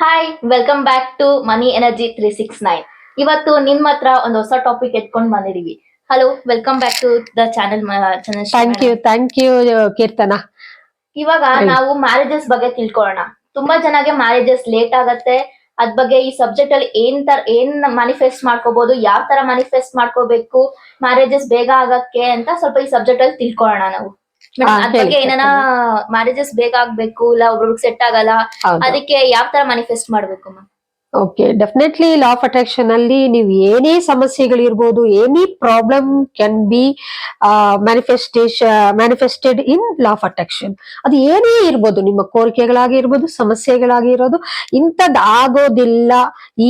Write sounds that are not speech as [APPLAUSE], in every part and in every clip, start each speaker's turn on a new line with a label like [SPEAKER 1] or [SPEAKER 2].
[SPEAKER 1] Hi welcome back to money energy three six nine ಇವತ್ತು ನಿಮ್ಮ ಹತ್ರ ಒಂದು ಹೊಸ ಟಾಪಿಕ್ ಎತ್ಕೊಂಡು ಬಂದಿದೀವಿ. Hello welcome back to the channel
[SPEAKER 2] thank you thank you Keerthana.
[SPEAKER 1] ಇವಾಗ ನಾವು ಮ್ಯಾರೇಜಸ್ ಬಗ್ಗೆ ತಿಳ್ಕೊಳ್ಳೋಣ. ತುಂಬಾ ಜನಗೆ ಮ್ಯಾರೇಜಸ್ ಲೇಟ್ ಆಗತ್ತೆ. ಅದ್ ಬಗ್ಗೆ ಈ ಸಬ್ಜೆಕ್ಟ್ ಅಲ್ಲಿ ಏನ್ ತರ ಏನ್ ಮ್ಯಾನಿಫೆಸ್ಟ್ ಮಾಡ್ಕೋಬಹುದು ಯಾವ ತರ ಮ್ಯಾನಿಫೆಸ್ಟ್ ಮಾಡ್ಕೋಬೇಕು ಮ್ಯಾರೇಜಸ್ ಬೇಗ ಆಗಕ್ಕೆ ಅಂತ ಸ್ವಲ್ಪ ಈ ಸಬ್ಜೆಕ್ಟ್ ಅಲ್ಲಿ ತಿಳ್ಕೊಳ್ಳೋಣ ನಾವು. ಏನಾನ ಮ್ಯಾರೇಜಸ್ ಬೇಗ ಆಗ್ಬೇಕು ಇಲ್ಲ ಒಬ್ರು ಸೆಟ್ ಆಗಲ್ಲ ಅದಕ್ಕೆ ಯಾವ ತರ ಮ್ಯಾನಿಫೆಸ್ಟ್ ಮಾಡ್ಬೇಕು ma'am
[SPEAKER 2] okay definitely law of attraction ಅಲ್ಲಿ ನೀವು ಏನೇ ಸಮಸ್ಯೆಗಳಿರ್ಬೋದು any problem can be manifestation manifested in law of attraction ಅದು ಏನೇ ಇರ್ಬೋದು, ನಿಮ್ಮ ಕೋರಿಕೆಗಳಾಗಿರ್ಬೋದು ಸಮಸ್ಯೆಗಳಾಗಿರೋದು ಇಂಥದ್ದು ಆಗೋದಿಲ್ಲ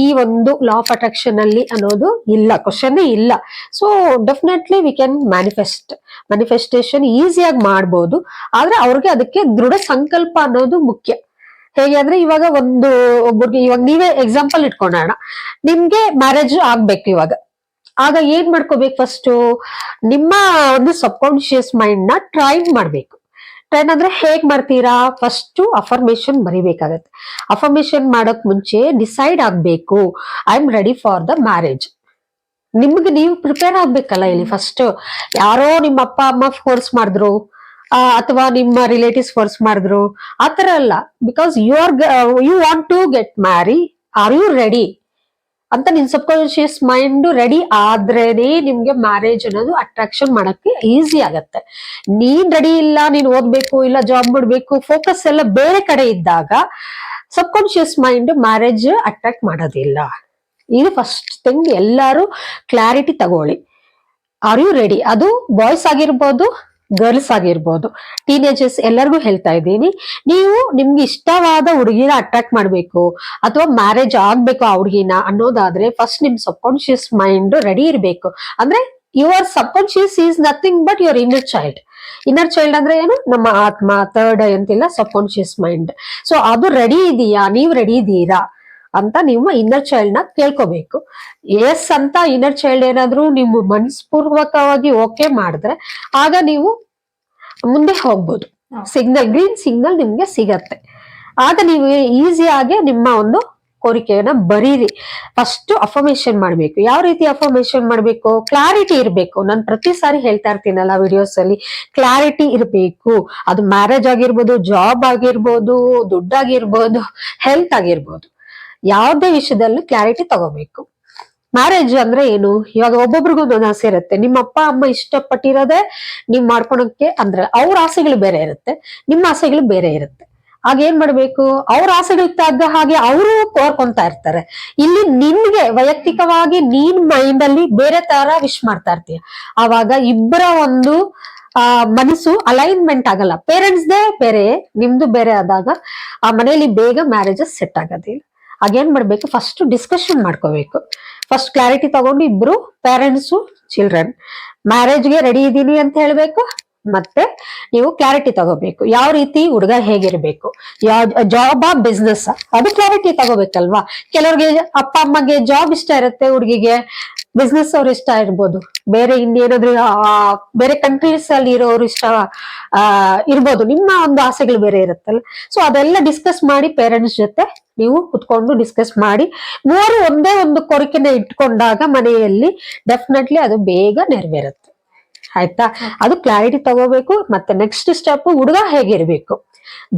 [SPEAKER 2] ಈ ಒಂದು ಲಾ ಆಫ್ ಅಟ್ರಾಕ್ಷನ್ ಅಲ್ಲಿ ಅನ್ನೋದು ಇಲ್ಲ ಕ್ವಶನ್ ಇಲ್ಲ. So definitely we can manifest manifestation ಈಸಿಯಾಗಿ ಮಾಡ್ಬೋದು, ಆದ್ರೆ ಅವ್ರಿಗೆ ಅದಕ್ಕೆ ದೃಢ ಸಂಕಲ್ಪ ಅನ್ನೋದು ಮುಖ್ಯ. ಹೇಗೆ ಅಂದ್ರೆ ಇವಾಗ ಒಂದು ಒಬ್ಬರಿಗೆ ಇವಾಗ ನೀವೇ ಎಕ್ಸಾಂಪಲ್ ಇಟ್ಕೊಳ್ಳೋಣ ನಿಮ್ಗೆ ಮ್ಯಾರೇಜ್ ಆಗ್ಬೇಕು ಇವಾಗ. ಆಗ ಏನ್ ಮಾಡ್ಕೋಬೇಕು ಫಸ್ಟ್ ನಿಮ್ಮ ಒಂದು ಸಬ್ಕಾನ್ಶಿಯಸ್ ಮೈಂಡ್ನ ಟ್ರೈನ್ ಮಾಡ್ಬೇಕು. ಟ್ರೈನ್ ಅಂದ್ರೆ ಹೇಗ್ ಮಾಡ್ತೀರಾ? First affirmation ಬರಿಬೇಕಾಗತ್ತೆ. ಅಫರ್ಮೇಶನ್ ಮಾಡೋಕ್ ಮುಂಚೆ ಡಿಸೈಡ್ ಆಗ್ಬೇಕು. I am ready for the marriage ನಿಮ್ಗೆ ನೀವು ಪ್ರಿಪೇರ್ ಆಗ್ಬೇಕಲ್ಲ ಇಲ್ಲಿ ಫಸ್ಟ್ ಯಾರೋ ನಿಮ್ಮ ಅಪ್ಪ, ಅಮ್ಮ ಫೋರ್ಸ್ ಮಾಡಿದ್ರು. ಅಥವಾ ನಿಮ್ಮ ರಿಲೇಟಿವ್ಸ್ ಫೋರ್ಸ್ ಮಾಡಿದ್ರು ಆತರ ಅಲ್ಲ. Because you are you want to get marry are you ready ಅಂತ ನಿನ್ ಸಬ್ಕಾನ್ಶಿಯಸ್ ಮೈಂಡ್ ರೆಡಿ ಆದ್ರೇನೆ ನಿಮ್ಗೆ ಮ್ಯಾರೇಜ್ ಅನ್ನೋದು ಅಟ್ರಾಕ್ಷನ್ ಮಾಡಕ್ಕೆ ಈಸಿ ಆಗತ್ತೆ. ನೀನ್ ರೆಡಿ ಇಲ್ಲ, ನೀನ್ ಓದ್ಬೇಕು, ಇಲ್ಲ ಜಾಬ್ ಮಾಡ್ಬೇಕು ಫೋಕಸ್ ಎಲ್ಲ ಬೇರೆ ಕಡೆ ಇದ್ದಾಗ ಸಬ್ಕಾನ್ಶಿಯಸ್ ಮೈಂಡ್ ಮ್ಯಾರೇಜ್ ಅಟ್ರಾಕ್ಟ್ ಮಾಡೋದಿಲ್ಲ. ಇದು ಫಸ್ಟ್ ಥಿಂಗ್ ಎಲ್ಲರೂ ಕ್ಲಾರಿಟಿ ತಗೊಳ್ಳಿ. ಆರ್ ಯು ರೆಡಿ ಅದು ಬಾಯ್ಸ್ ಆಗಿರ್ಬೋದು ಗರ್ಲ್ಸ್ ಆಗಿರ್ಬೋದು ಟೀನೇಜರ್ಸ್ ಎಲ್ಲರಿಗೂ ಹೇಳ್ತಾ ಇದ್ದೀನಿ, ನೀವು ನಿಮ್ಗೆ ಇಷ್ಟವಾದ ಹುಡುಗಿನ ಅಟ್ರಾಕ್ಟ್ ಮಾಡಬೇಕು ಅಥವಾ ಮ್ಯಾರೇಜ್ ಆಗ್ಬೇಕು ಆ ಹುಡುಗಿನ ಅನ್ನೋದಾದ್ರೆ ಫಸ್ಟ್ ನಿಮ್ ಸಬ್ಕಾನ್ಶಿಯಸ್ ಮೈಂಡ್ ರೆಡಿ ಇರಬೇಕು. ಅಂದ್ರೆ your subconscious is nothing but your inner child inner child ಅಂದ್ರೆ ಏನು? ನಮ್ಮ ಆತ್ಮ ಥರ್ಡ್ ಅಂತಿಲ್ಲ ಸಬ್ಕಾನ್ಶಿಯಸ್ ಮೈಂಡ್ ಸೊ ಅದು ರೆಡಿ ಇದೆಯಾ? ನೀವು ರೆಡಿ ಇದ್ದೀರಾ ಅಂತ ನಿಮ್ಮ ಇನ್ನರ್ ಚೈಲ್ಡ್ನ ಕೇಳ್ಕೋಬೇಕು. ಎಸ್ ಅಂತ ಇನ್ನರ್ ಚೈಲ್ಡ್ ಏನಾದ್ರೂ ನಿಮ್ಮ ಮನಸ್ಪೂರ್ವಕವಾಗಿ ಓಕೆ ಮಾಡಿದ್ರೆ ಆಗ ನೀವು ಮುಂದೆ ಹೋಗ್ಬೋದು. ಸಿಗ್ನಲ್ ಗ್ರೀನ್ ಸಿಗ್ನಲ್ ನಿಮ್ಗೆ ಸಿಗತ್ತೆ. ಆಗ ನೀವು ಈಸಿಯಾಗಿ ನಿಮ್ಮ ಒಂದು ಕೋರಿಕೆಯನ್ನ ಬರೀರಿ. ಫಸ್ಟ್ ಅಫರ್ಮೇಶನ್ ಮಾಡ್ಬೇಕು. ಯಾವ ರೀತಿ ಅಫರ್ಮೇಶನ್ ಮಾಡ್ಬೇಕು? ಕ್ಲಾರಿಟಿ ಇರಬೇಕು. ನಾನು ಪ್ರತಿ ಸಾರಿ ಹೇಳ್ತಾ ಇರ್ತೀನಲ್ಲ ವಿಡಿಯೋಸ್ ಅಲ್ಲಿ ಕ್ಲಾರಿಟಿ ಇರಬೇಕು. ಅದು ಮ್ಯಾರೇಜ್ ಆಗಿರ್ಬೋದು ಜಾಬ್ ಆಗಿರ್ಬೋದು ದುಡ್ಡಾಗಿರ್ಬೋದು ಹೆಲ್ತ್ ಆಗಿರ್ಬೋದು. ಯಾವುದೇ ವಿಷಯದಲ್ಲೂ ಕ್ಲಾರಿಟಿ ತಗೋಬೇಕು. ಮ್ಯಾರೇಜ್ ಅಂದ್ರೆ ಏನು? ಇವಾಗ ಒಬ್ಬೊಬ್ರಿಗೂ ಒಂದೊಂದು ಆಸೆ ಇರುತ್ತೆ. ನಿಮ್ಮ ಅಪ್ಪ ಅಮ್ಮ ಇಷ್ಟಪಟ್ಟಿರೋದೇ ನೀವ್ ಮಾಡ್ಕೊಳಕ್ಕೆ ಅಂದ್ರೆ ಅವ್ರ ಆಸೆಗಳು ಬೇರೆ ಇರುತ್ತೆ, ನಿಮ್ಮ ಆಸೆಗಳು ಬೇರೆ ಇರುತ್ತೆ. ಆಗ ಏನ್ ಮಾಡ್ಬೇಕು? ಅವ್ರ ಆಸೆಗಳಿಗೆ ತಗ್ಗ ಹಾಗೆ ಅವರು ಕೋರ್ಕೊಂತಾ ಇರ್ತಾರೆ. ಇಲ್ಲಿ ನಿನ್ಗೆ ವೈಯಕ್ತಿಕವಾಗಿ ನೀನ್ ಮೈಂಡ್ ಅಲ್ಲಿ ಬೇರೆ ತರ ವಿಶ್ ಮಾಡ್ತಾ ಇರ್ತೀಯ. ಆವಾಗ ಇಬ್ಬರ ಒಂದು, ಆ, ಮನಸ್ಸು ಅಲೈನ್ಮೆಂಟ್ ಆಗಲ್ಲ. ಪೇರೆಂಟ್ಸ್ ದೇ ಬೇರೆ, ನಿಮ್ದು ಬೇರೆ ಆದಾಗ ಆ ಮನೆಯಲ್ಲಿ ಬೇಗ ಮ್ಯಾರೇಜಸ್ ಸೆಟ್ ಆಗೋದಿಲ್ಲ ಆಗೇನ್ ಮಾಡ್ಬೇಕು ಫಸ್ಟ್ ಡಿಸ್ಕಷನ್ ಮಾಡ್ಕೋಬೇಕು. ಫಸ್ಟ್ ಕ್ಲಾರಿಟಿ ತಗೊಂಡು ಇಬ್ರು ಪೇರೆಂಟ್ಸು ಚಿಲ್ಡ್ರನ್ ಮ್ಯಾರೇಜ್ಗೆ ರೆಡಿ ಇದ್ದೀನಿ ಅಂತ ಹೇಳ್ಬೇಕು ಮತ್ತೆ ನೀವು ಕ್ಲಾರಿಟಿ ತಗೋಬೇಕು. ಯಾವ ರೀತಿ ಹುಡುಗ ಹೇಗಿರ್ಬೇಕು? ಯಾವ ಜಾಬ್ ಬಿಸ್ನೆಸ್ ಅದು ಕ್ಲಾರಿಟಿ ತಗೋಬೇಕಲ್ವಾ? ಕೆಲವ್ರಿಗೆ ಅಪ್ಪ ಅಮ್ಮಗೆ ಜಾಬ್ ಇಷ್ಟ ಇರುತ್ತೆ ಹುಡುಗಿಗೆ. ಬಿಸ್ನೆಸ್ ಅವ್ರು ಇಷ್ಟ ಇರ್ಬೋದು. ಬೇರೆ ಇನ್ನೇನಾದ್ರು ಆ, ಬೇರೆ ಕಂಟ್ರೀಸ್ ಅಲ್ಲಿ ಇರೋರು ಇಷ್ಟ ಆ ಇರ್ಬೋದು. ನಿಮ್ಮ ಒಂದು ಆಸೆಗಳು ಬೇರೆ ಇರುತ್ತಲ್ಲ. ಸೊ ಅದೆಲ್ಲ ಡಿಸ್ಕಸ್ ಮಾಡಿ ಪೇರೆಂಟ್ಸ್ ಜೊತೆ ನೀವು ಕುತ್ಕೊಂಡು ಡಿಸ್ಕಸ್ ಮಾಡಿ ಮೂರು ಒಂದೇ ಒಂದು ಕೋರಿಕೆನ ಇಟ್ಕೊಂಡಾಗ ಮನೆಯಲ್ಲಿ ಡೆಫಿನೆಟ್ಲಿ ಅದು ಬೇಗ ನೆರವೇರುತ್ತೆ. ಆಯ್ತಾ? ಅದು ಕ್ಲಾರಿಟಿ ತಗೋಬೇಕು, ಮತ್ತೆ ನೆಕ್ಸ್ಟ್ ಸ್ಟೆಪ್ ಹುಡುಗ ಹೇಗಿರ್ಬೇಕು?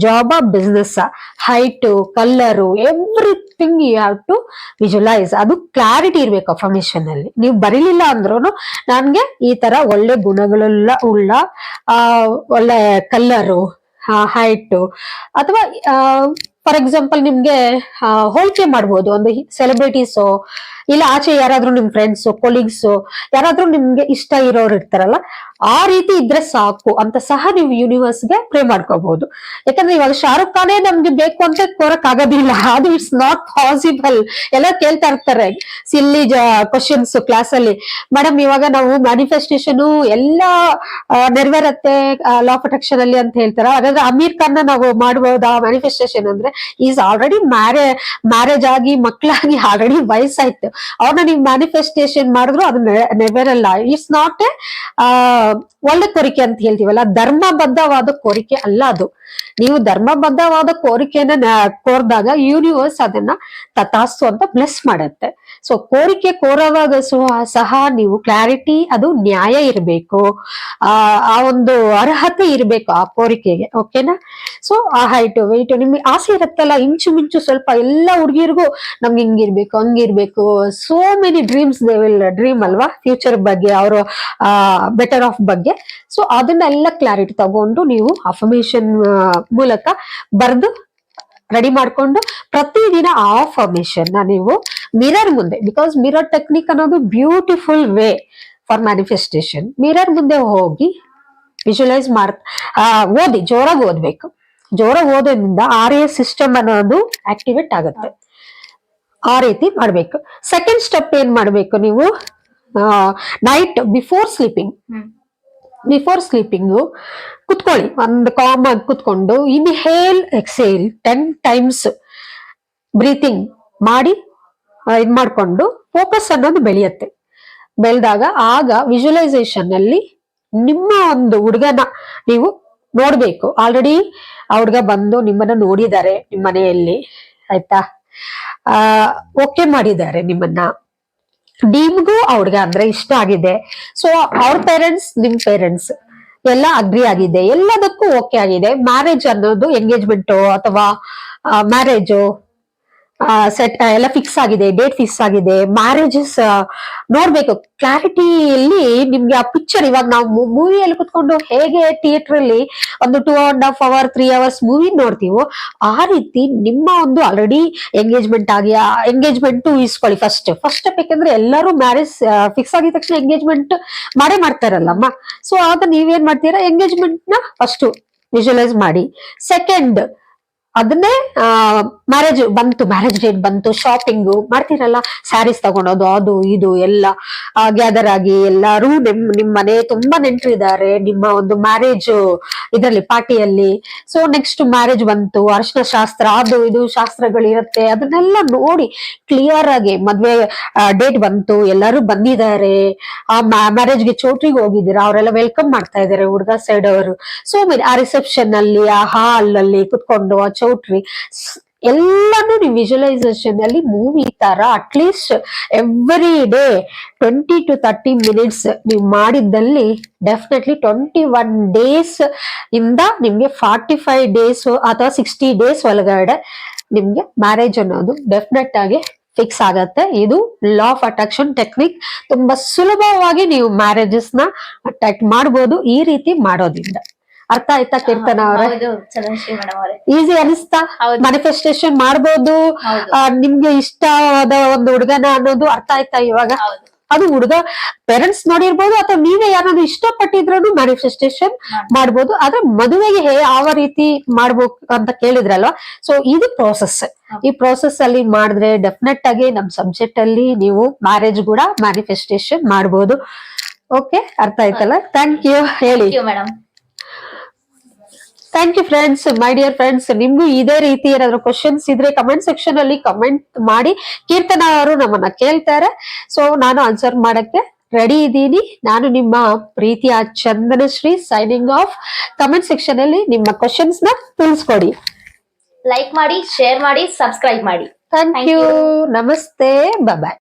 [SPEAKER 2] Job business height colour everything you have to visualise ಅದು ಕ್ಲಾರಿಟಿ ಇರ್ಬೇಕು ಅಫರ್ಮೇಶನ್ ಅಲ್ಲಿ. ನೀವು ಬರೀಲಿಲ್ಲ ಅಂದ್ರೂ ನನ್ಗೆ ಈ ತರ ಒಳ್ಳೆ ಗುಣಗಳೆಲ್ಲ ಉಳ್ಳ ಒಳ್ಳೆ ಕಲ್ಲರು ಹೈಟು ಅಥವಾ ಫಾರ್ ಎಕ್ಸಾಂಪಲ್ ನಿಮ್ಗೆ ಹೋಲಿಕೆ ಮಾಡ್ಬೋದು, ಒಂದು ಸೆಲೆಬ್ರಿಟೀಸು ಇಲ್ಲ ಆಚೆ ಯಾರಾದ್ರೂ ನಿಮ್ ಫ್ರೆಂಡ್ಸ್ ಕೊಲೀಗ್ಸ್ ಯಾರಾದ್ರೂ ನಿಮ್ಗೆ ಇಷ್ಟ ಇರೋರು ಇರ್ತಾರಲ್ಲ, ಆ ರೀತಿ ಇದ್ರೆ ಸಾಕು ಅಂತ ಸಹ ನೀವು ಯೂನಿವರ್ಸ್ಗೆ ಪ್ರೇ ಮಾಡ್ಕೋಬಹುದು ಯಾಕಂದ್ರೆ ಇವಾಗ ಶಾರುಖ್ ಖಾನೇ ನಮ್ಗೆ ಬೇಕು ಅಂತ ಕೋರಕ್ ಆಗೋದಿಲ್ಲ. [LAUGHS] ಅದು ಇಟ್ಸ್ ನಾಟ್ ಪಾಸಿಬಲ್ ಎಲ್ಲ ಕೇಳ್ತಾ ಇರ್ತಾರೆ. ಸಿಲ್ಲಿ ಕ್ವಶನ್ಸ್ ಕ್ಲಾಸ್ ಅಲ್ಲಿ. ಮೇಡಮ್ ಇವಾಗ ನಾವು ಮ್ಯಾನಿಫೆಸ್ಟೇಷನ್ ಎಲ್ಲ ನೆರವೇರತ್ತೆ ಲಾ ಪ್ರೊಟೆಕ್ಷನ್ ಅಲ್ಲಿ ಅಂತ ಹೇಳ್ತಾರೆ. ಹಾಗಾದ್ರೆ ಅಮೀರ್ ಖಾನ್ ನಾವು ಮಾಡಬಹುದಾ ಮ್ಯಾನಿಫೆಸ್ಟೇಷನ್ ಅಂದ್ರೆ? ಈಸ್ ಆಲ್ರೆಡಿ ಮ್ಯಾರೇ, ಮ್ಯಾರೇಜ್ ಆಗಿ ಮಕ್ಕಳಾಗಿ ಆಲ್ರೆಡಿ ವಯಸ್ಸಾಯ್ತು. ಅವ್ರನ್ನ ನೀವು ಮ್ಯಾನಿಫೆಸ್ಟೇಷನ್ ಮಾಡಿದ್ರು ಅದು ನೆವೆರಲ್ಲ. ಇಟ್ಸ್ ನಾಟ್ ಎ ಒಳ್ಳೆ ಕೋರಿಕೆ ಅಂತ ಹೇಳ್ತೀವಲ್ಲ. ಧರ್ಮಬದ್ಧವಾದ ಕೋರಿಕೆ ಅಲ್ಲ ಅದು. ನೀವು ಧರ್ಮಬದ್ಧವಾದ ಕೋರಿಕೆಯನ್ನ ಕೋರ್ದಾಗ ಯೂನಿವರ್ಸ್ ಅದನ್ನ ತಥಾಸ್ತು ಅಂತ ಬ್ಲೆಸ್ ಮಾಡುತ್ತೆ. ಸೊ ಕೋರಿಕೆ ಕೋರವಾಗ ಸಹ- ನೀವು ಕ್ಲಾರಿಟಿ ಅದು ನ್ಯಾಯ ಇರಬೇಕು. ಆ ಆ ಒಂದು ಅರ್ಹತೆ ಇರಬೇಕು ಆ ಕೋರಿಕೆಗೆ. ಓಕೆನಾ ಸೊ ಆ ಹೈಟ್ ವೈಟ್ ನಿಮ್ಗೆ ಆಸೆ ಇರುತ್ತಲ್ಲ ಇಂಚು ಮಿಂಚು ಸ್ವಲ್ಪ ಎಲ್ಲ ಹುಡುಗಿರ್ಗೂ ನಮ್ಗೆ ಹಿಂಗಿರ್ಬೇಕು ಹಂಗಿರ್ಬೇಕು so many dreams they will dream ಅಲ್ವಾ? ಫ್ಯೂಚರ್ ಬಗ್ಗೆ, ಅವರು ಬೆಟರ್ ಆಫ್ ಬಗ್ಗೆ. ಸೊ ಅದನ್ನೆಲ್ಲ ಕ್ಲಾರಿಟಿ ತಗೊಂಡು ನೀವು ಅಫರ್ಮೇಷನ್ ಮೂಲಕ ಬರೆದು ರೆಡಿ ಮಾಡ್ಕೊಂಡು ಪ್ರತಿದಿನ ಆ ನ ನೀವು ಮಿರರ್ ಮುಂದೆ ಬಿಕಾಸ್ ಮಿರರ್ ಟೆಕ್ನಿಕ್ ಅನ್ನೋದು beautiful way for manifestation mirror ಮುಂದೆ ಹೋಗಿ ವಿಜುವಲೈಸ್ ಮಾಡ್ ಓದಿ, ಜೋರಾಗಿ ಓದ್ಬೇಕು. ಜೋರಾಗಿ ಓದೋದ್ರಿಂದ ಆರ್ ಎ ಸಿಸ್ಟಮ್ ಅನ್ನೋದು ಆಕ್ಟಿವೇಟ್ ಆಗುತ್ತೆ. ಆ ರೀತಿ ಮಾಡ್ಬೇಕು. ಸೆಕೆಂಡ್ ಸ್ಟೆಪ್ ಏನ್ ಮಾಡ್ಬೇಕು ನೀವು? Night before sleeping before sleeping ಕುತ್ಕೊಳ್ಳಿ. ಒಂದು ಕಾಮ್ ಆಗಿ ಕುತ್ಕೊಂಡು inhale exhale ten times breathing ಮಾಡಿ ಇದು ಇದ್ ಮಾಡ್ಕೊಂಡು ಫೋಕಸ್ ಅನ್ನೋದು ಬೆಳೆಯುತ್ತೆ. ಬೆಳೆದಾಗ ಆಗ ವಿಜುವಲೈಸೇಷನ್ ಅಲ್ಲಿ ನಿಮ್ಮ ಒಂದು ಹುಡುಗನ ನೀವು ನೋಡ್ಬೇಕು. ಆಲ್ರೆಡಿ ಆ ಬಂದು ನಿಮ್ಮನ್ನ ನೋಡಿದ್ದಾರೆ ನಿಮ್ಮ ಮನೆಯಲ್ಲಿ. ಆಯ್ತಾ? ಆ ಓಕೆ ಮಾಡಿದ್ದಾರೆ ನಿಮ್ಮನ್ನ. ನಿಮ್ಗೂ ಆ ಅಂದ್ರೆ ಇಷ್ಟ ಆಗಿದೆ. ಸೊ ಅವ್ರ ಪೇರೆಂಟ್ಸ್ ನಿಮ್ ಪೇರೆಂಟ್ಸ್ ಎಲ್ಲ ಅಗ್ರಿ ಆಗಿದೆ. ಎಲ್ಲದಕ್ಕೂ ಓಕೆ ಆಗಿದೆ. ಮ್ಯಾರೇಜ್ ಅನ್ನೋದು ಎಂಗೇಜ್ಮೆಂಟ್ ಅಥವಾ ಮ್ಯಾರೇಜು ಸೆಟ್ ಎಲ್ಲ ಫಿಕ್ಸ್ ಆಗಿದೆ ಡೇಟ್ ಫಿಕ್ಸ್ ಆಗಿದೆ. ಮ್ಯಾರೇಜಸ್ ನೋಡ್ಬೇಕು. ಕ್ಲಾರಿಟಿಯಲ್ಲಿ ನಿಮ್ಗೆ ಆ ಪಿಕ್ಚರ್ ಇವಾಗ ನಾವು ಮೂವಿಯಲ್ಲಿ ಕುತ್ಕೊಂಡು ಹೇಗೆ ಥಿಯೇಟರ್ ಅಲ್ಲಿ ಒಂದು two and half hour three hours movie ನೋಡ್ತೀವೋ, ಆ ರೀತಿ ನಿಮ್ಮ ಒಂದು ಆಲ್ರೆಡಿ ಎಂಗೇಜ್ಮೆಂಟ್ ಆಗಿ ಎಂಗೇಜ್ಮೆಂಟ್ ಇಸ್ಕೊಳ್ಳಿ ಫಸ್ಟ್ ಫಸ್ಟ್ ಬೇಕಂದ್ರೆ ಎಲ್ಲರೂ ಮ್ಯಾರೇಜ್ ಫಿಕ್ಸ್ ಆಗಿದ ತಕ್ಷಣ ಎಂಗೇಜ್ಮೆಂಟ್ ಮಾಡೇ ಮಾಡ್ತಾರಲ್ಲಮ್ಮ. ಸೊ ಆಗ ನೀವೇನ್ ಮಾಡ್ತೀರಾ? ಎಂಗೇಜ್ಮೆಂಟ್ನ ಫಸ್ಟ್ ವಿಜುವಲೈಸ್ ಮಾಡಿ. ಸೆಕೆಂಡ್ ಅದನ್ನೇ ಮ್ಯಾರೇಜ್ ಬಂತು ಮ್ಯಾರೇಜ್ ಡೇಟ್ ಬಂತು ಶಾಪಿಂಗ್ ಮಾಡ್ತೀರಲ್ಲ ಸ್ಯಾರೀಸ್ ತಗೊಳೋದು ಅದು, ಇದು, ಎಲ್ಲ. ಗ್ಯಾದರ್ ಆಗಿ ಎಲ್ಲಾರು ನಿಮ್ ನಿಮ್ ಮನೆ ತುಂಬಾ ನೆಂಟರಿದ್ದಾರೆ, ನಿಮ್ಮ ಒಂದು ಮ್ಯಾರೇಜ್ ಇದರಲ್ಲಿ ಪಾರ್ಟಿಯಲ್ಲಿ ಸೊ ನೆಕ್ಸ್ಟ್ ಮ್ಯಾರೇಜ್ ಬಂತು, ಅರ್ಶನ ಶಾಸ್ತ್ರ, ಅದು, ಇದು ಶಾಸ್ತ್ರಗಳಿರುತ್ತೆ. ಅದನ್ನೆಲ್ಲ ನೋಡಿ ಕ್ಲಿಯರ್ ಆಗಿ ಮದ್ವೆ ಡೇಟ್ ಬಂತು, ಎಲ್ಲರೂ ಬಂದಿದ್ದಾರೆ. ಆ ಮ್ಯಾರೇಜ್ಗೆ ಚೋಟ್ರಿಗೆ ಹೋಗಿದ್ದೀರಾ, ಅವರೆಲ್ಲ ವೆಲ್ಕಮ್ ಮಾಡ್ತಾ ಇದ್ದಾರೆ, ಹುಡುಗ ಸೈಡ್ ಅವರು. ಸೊ ಆ ರಿಸೆಪ್ಷನ್ ಅಲ್ಲಿ, ಆ ಹಾಲ್ ಅಲ್ಲಿ ಕುತ್ಕೊಂಡು ಚೌಟ್ರಿ ಎಲ್ಲಾನು ನೀವು ವಿಜುವಲೈಸೇಷನ್ ಅಲ್ಲಿ ಮೂವಿ ತರ at least every day twenty to thirty minutes ನೀವು ಮಾಡಿದ್ದಲ್ಲಿ ಡೆಫಿನೆಟ್ಲಿ ಟ್ವೆಂಟಿ ಒನ್ ಡೇಸ್ ಇಂದ ನಿಮ್ಗೆ ಫಾರ್ಟಿ ಫೈವ್ ಡೇಸ್ ಅಥವಾ ಸಿಕ್ಸ್ಟಿ ಡೇಸ್ ಒಳಗಡೆ ನಿಮ್ಗೆ ಮ್ಯಾರೇಜ್ ಅನ್ನೋದು ಡೆಫಿನೆಟ್ ಆಗಿ ಫಿಕ್ಸ್ ಆಗತ್ತೆ. ಇದು ಲಾ ಆಫ್ ಅಟ್ರಾಕ್ಷನ್ ಟೆಕ್ನಿಕ್ ತುಂಬಾ ಸುಲಭವಾಗಿ ನೀವು ಮ್ಯಾರೇಜಸ್ನ ಅಟ್ರಾಕ್ಟ್ ಮಾಡ್ಬೋದು ಈ ರೀತಿ ಮಾಡೋದ್ರಿಂದ. ಅರ್ಥ ಆಯ್ತಾ ಕೀರ್ತನ ಅವ್ರೆ? ಈಸಿ ಅನಿಸ್ತಾ. ಮ್ಯಾನಿಫೆಸ್ಟೇಷನ್ ಮಾಡ್ಬೋದು. ನಿಮ್ಗೆ ಇಷ್ಟವಾದ ಒಂದು ಹುಡುಗನ ಅನ್ನೋದು ಅರ್ಥ ಆಯ್ತಾ ಇವಾಗ? ಅದು ಹುಡುಗ ಪೇರೆಂಟ್ಸ್ ನೋಡಿರ್ಬೋದು ಅಥವಾ ನೀವೇ ಯಾರಾದ್ರೂ ಇಷ್ಟಪಟ್ಟಿದ್ರು ಮ್ಯಾನಿಫೆಸ್ಟೇಷನ್ ಮಾಡ್ಬೋದು. ಆದ್ರೆ ಮದುವೆಗೆ ಹೇ ಯಾವ ರೀತಿ ಮಾಡ್ಬೇಕು ಅಂತ ಕೇಳಿದ್ರಲ್ವಾ? ಸೊ ಇದು ಪ್ರೋಸೆಸ್ ಈ ಪ್ರೋಸೆಸ್ ಅಲ್ಲಿ ಮಾಡಿದ್ರೆ ಡೆಫಿನೆಟ್ ಆಗಿ ನಮ್ ಸಬ್ಜೆಕ್ಟ್ ಅಲ್ಲಿ ನೀವು ಮ್ಯಾರೇಜ್ ಕೂಡ ಮ್ಯಾನಿಫೆಸ್ಟೇಷನ್ ಮಾಡ್ಬೋದು. ಓಕೆ ಅರ್ಥ ಆಯ್ತಲ್ಲ? ಥ್ಯಾಂಕ್ ಯು ಹೇಳಿ.
[SPEAKER 1] Madam
[SPEAKER 2] thank you friends my dear friends ನಿಮ್ಗೂ ಇದೇ ರೀತಿ ಏನಾದ್ರು ಕ್ವಶನ್ಸ್ ಇದ್ರೆ ಕಮೆಂಟ್ ಸೆಕ್ಷನ್ ಅಲ್ಲಿ ಕಮೆಂಟ್ ಮಾಡಿ. ಕೀರ್ತನ ಅವರು ನಮ್ಮನ್ನ ಕೇಳ್ತಾರೆ. ಸೊ ನಾನು ಆನ್ಸರ್ ಮಾಡಕ್ಕೆ ರೆಡಿ ಇದ್ದೀನಿ. ನಾನು ನಿಮ್ಮ ಪ್ರೀತಿಯ Chandanashree signing off comment section ಅಲ್ಲಿ ನಿಮ್ಮ ಕ್ವಶನ್ಸ್ನ ತಿಳಿಸ್ಕೊಡಿ.
[SPEAKER 1] ಲೈಕ್ ಮಾಡಿ ಶೇರ್ ಮಾಡಿ ಸಬ್ಸ್ಕ್ರೈಬ್ ಮಾಡಿ.
[SPEAKER 2] Thank you. ನಮಸ್ತೆ. ಬಾಯ್